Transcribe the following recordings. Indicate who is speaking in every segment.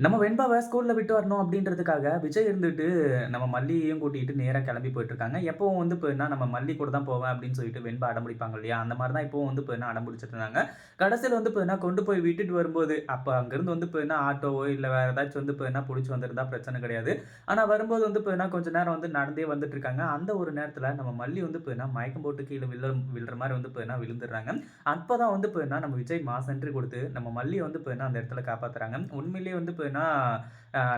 Speaker 1: நம்ம வெண்பாவை ஸ்கூல்ல விட்டு வரணும் அப்படின்றதுக்காக விஜய் இருந்துட்டு நம்ம மல்லியையும் கூட்டிட்டு நேரா கிளம்பி போயிட்டுருக்காங்க. எப்பவும் வந்து பார்த்தீங்கன்னா, நம்ம மல்லி கூட தான் போவேன் அப்படின்னு சொல்லிட்டு வெண்பா அடம் பிடிப்பாங்க இல்லையா? அந்த மாதிரி தான் இப்போவும் வந்து இப்போ என்ன பிடிச்சிட்டு இருந்தாங்க. கடைசியில் வந்து என்ன கொண்டு போய் விட்டுட்டு வரும்போது, அப்ப அங்கேருந்து வந்து பார்த்தீங்கன்னா, ஆட்டோவோ இல்ல வேற ஏதாச்சும் வந்து பார்த்தீங்கன்னா, புடிச்சு வந்திருந்தா பிரச்சனை கிடையாது. ஆனா வரும்போது வந்து பார்த்தீங்கன்னா, கொஞ்ச நேரம் வந்து நடந்தே வந்துட்டு இருக்காங்க. அந்த ஒரு நேரத்தில் நம்ம மல்லி வந்து பார்த்தீங்கன்னா, மயக்கம் போட்டு கீழே விழ விழுற மாதிரி வந்து பார்த்தீங்கன்னா விழுந்துடுறாங்க. அப்பதான் வந்து பார்த்தீங்கன்னா, நம்ம விஜய் மாஸ் கொடுத்து நம்ம மல்லியை வந்து பார்த்தீங்கன்னா, அந்த இடத்துல காப்பாத்துறாங்க. உண்மையிலேயே வந்து இப்போ போயின்னா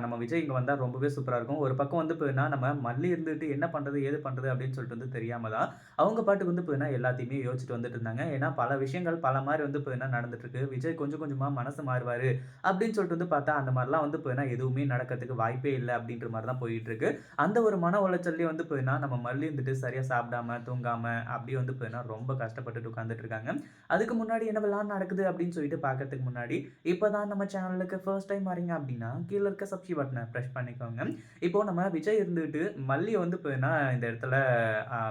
Speaker 1: நம்ம விஜய் இங்கே வந்தால் ரொம்பவே சூப்பராக இருக்கும். ஒரு பக்கம் வந்து போயின்னா நம்ம மல்லி இருந்துட்டு என்ன பண்ணுறது ஏது பண்ணுறது அப்படின்னு சொல்லிட்டு வந்து தெரியாமல் தான், அவங்க பாட்டுக்கு வந்து போயின்னா எல்லாத்தையுமே யோசிச்சுட்டு வந்துட்டு இருந்தாங்க. ஏன்னா பல விஷயங்கள் பல மாதிரி வந்து போயின்னா நடந்துட்டு இருக்கு. விஜய் கொஞ்சம் கொஞ்சமாக மனசு மாறுவார் அப்படின்னு சொல்லிட்டு வந்து பார்த்தா, அந்த மாதிரிலாம் வந்து பார்த்தீங்கன்னா, எதுவுமே நடக்கிறதுக்கு வாய்ப்பே இல்லை அப்படின்ற மாதிரி தான் போயிட்டு இருக்கு. அந்த ஒரு மன உளைச்சல்லையும் வந்து போயின்னா நம்ம மல்லி இருந்துட்டு சரியாக சாப்பிடாம, தூங்காம அப்படியே வந்து பார்த்தீங்கன்னா, ரொம்ப கஷ்டப்பட்டுட்டு உட்காந்துட்டு இருக்காங்க. அதுக்கு முன்னாடி என்னவெல்லாம் நடக்குது அப்படின்னு சொல்லிட்டு பார்க்கறதுக்கு முன்னாடி, இப்போ தான் நம்ம சேனலுக்கு ஃபர்ஸ்ட் டைம் வரீங்க அப்படின்னா, கீழே இருக்க சப்ஸ்கிரைப் பட்டனை ப்ரெஷ் பண்ணிக்கோங்க. இப்போ நம்ம விஜய் இருந்துட்டு மல்லி வந்து பார்த்தீங்கன்னா, இந்த இடத்துல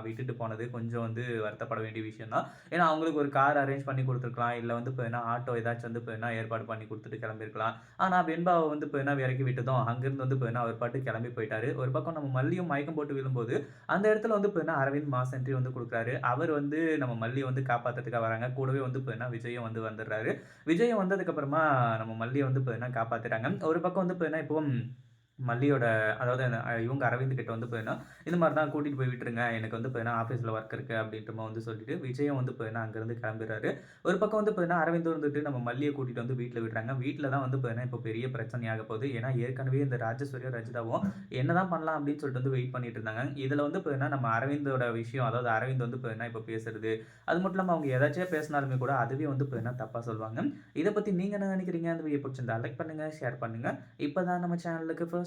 Speaker 1: விட்டுட்டு போனது கொஞ்சம் வந்து வருத்தப்பட வேண்டிய விஷயம் தான். ஏன்னா அவங்களுக்கு ஒரு கார் அரேஞ்ச் பண்ணி கொடுத்துருக்கலாம் இல்லை வந்து பார்த்தீங்கன்னா, ஆட்டோ ஏதாச்சும் வந்து பார்த்தீங்கன்னா, ஏற்பாடு பண்ணி கொடுத்துட்டு கிளம்பிருக்கலாம் ஆனால் வெண்பாவை வந்து பார்த்தீங்கன்னா, விறக்கி விட்டதும் அங்கிருந்து வந்து பார்த்தீங்கன்னா, அவர் பாட்டு கிளம்பி போயிட்டாரு. ஒரு பக்கம் நம்ம மல்லியும் மயக்கம் போட்டு விழும்போது, அந்த இடத்துல வந்து பார்த்தீங்கன்னா, அரவிந்த் மாஸ் என்ட்ரி வந்து கொடுக்குறாரு அவர் வந்து நம்ம மல்லியை வந்து காப்பாத்துறதுக்காக வராங்க. கூடவே வந்து பார்த்தீங்கன்னா, விஜயும் வந்து வந்துடுறாரு. விஜயம் வந்ததுக்கு அப்புறமா நம்ம மல்லியை வந்து பார்த்தீங்கன்னா, காப்பாத்திட்டாங்க. ஒரு பக்கம் வந்து பார்த்தீங்கன்னா, இப்போ மல்லியோட அதாவது இவங்க அரவிந்த் கிட்ட வந்து பார்த்தீங்கன்னா, இந்த மாதிரி தான் கூட்டிகிட்டு போய் விட்டுருங்க. எனக்கு வந்து பார்த்தீங்கன்னா, ஆஃபீஸில் ஒர்க் இருக்குது அப்படின்றமா வந்து சொல்லிட்டு, விஜயம் வந்து பார்த்தீங்கன்னா, அங்கேருந்து கிளம்பிறாரு. ஒரு பக்கம் வந்து பார்த்தீங்கன்னா, அரவிந்தும் வந்துட்டு நம்ம மல்லியை கூட்டிகிட்டு வந்து வீட்டில் விடுறாங்க. வீட்டில் தான் வந்து பார்த்தீங்கன்னா, இப்போ பெரிய பிரச்சனையாக போகுது. ஏன்னா ஏற்கனவே இந்த ராஜேஸ்வரியும், ரஜிதாவும் என்ன தான் பண்ணலாம் அப்படின்னு சொல்லிட்டு வந்து வெயிட் பண்ணிட்டு இருந்தாங்க. இதில் வந்து பார்த்தீங்கன்னா, நம்ம அரவிந்தோட விஷயம் அதாவது அரவிந்த் வந்து பார்த்தீங்கன்னா, இப்போ பேசுறது, அது மட்டும் இல்லாமல் அவங்க ஏதாச்சும் பேசினாலுமே கூட அதுவே வந்து பார்த்தீங்கன்னா, தப்பாக சொல்லுவாங்க. இதை பற்றி நீங்கள் என்ன நினைக்கிறீங்க? அந்த வீடியோ பிடிச்சிருந்தா லைக் பண்ணுங்கள் ஷேர் பண்ணுங்கள் இப்போ தான் நம்ம சேனலுக்கு ஃபர்ஸ்ட்